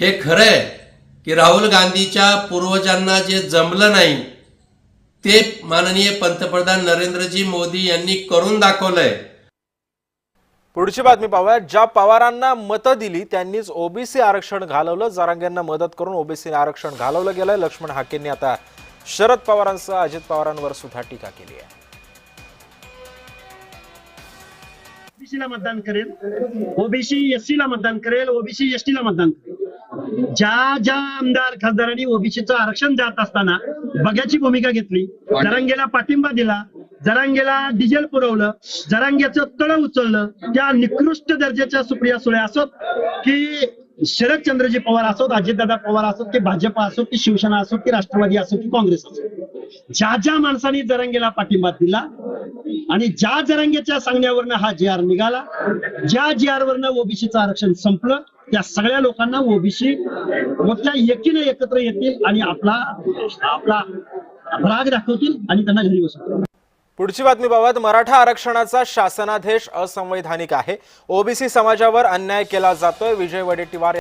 हे खरं आहे की राहुल गांधीच्या पूर्वजांना जे जमलं नाही ते माननीय पंतप्रधान नरेंद्रजी मोदी यांनी करून दाखवलंय. पुढची बातमी पाहूया ज्या पवारांना मतं दिली त्यांनीच ओबीसी आरक्षण घालवलं. जरांगेंना मदत करून ओबीसी आरक्षण घालवलं गेलंय. लक्ष्मण हाकेंनी आता शरद पवारांसह अजित पवारांवर सुद्धा टीका केली आहे. ओबीसीला मतदान करेल. ओबीसी एससी ला मतदान करेल. ओबीसी एसटी ला मतदान करेल. ज्या ज्या आमदार खासदारांनी ओबीसीचं आरक्षण जात असताना बघ्याची भूमिका घेतली. जरांगेला पाठिंबा दिला. जरांगेला डिझेल पुरवलं. जरांगेचं तळ उचललं. त्या निकृष्ट दर्जाच्या सुप्रिया सुळे असोत की शरदचंद्रजी पवार असोत अजितदादा पवार असोत की भाजप असो की शिवसेना असो की राष्ट्रवादी असो की काँग्रेस असो ज्या ज्या माणसांनी जरांगेला पाठिंबा दिला आणि ज्या जरांगेच्या सांगण्यावरनं हा जी आर निघाला ज्या जी आर वरनं ओबीसीचं आरक्षण संपलं त्या सगळ्या लोकांना ओबीसी मोठ्या एकीने एकत्र येतील आणि आपला आपला राग दाखवतील आणि त्यांना घरी बसवतील. पुढची बातमीबाबत मराठा आरक्षणाचा शासनादेश असंवैधानिक आहे. ओबीसी समाजावर अन्याय केला जातोय. विजय वडेट्टीवार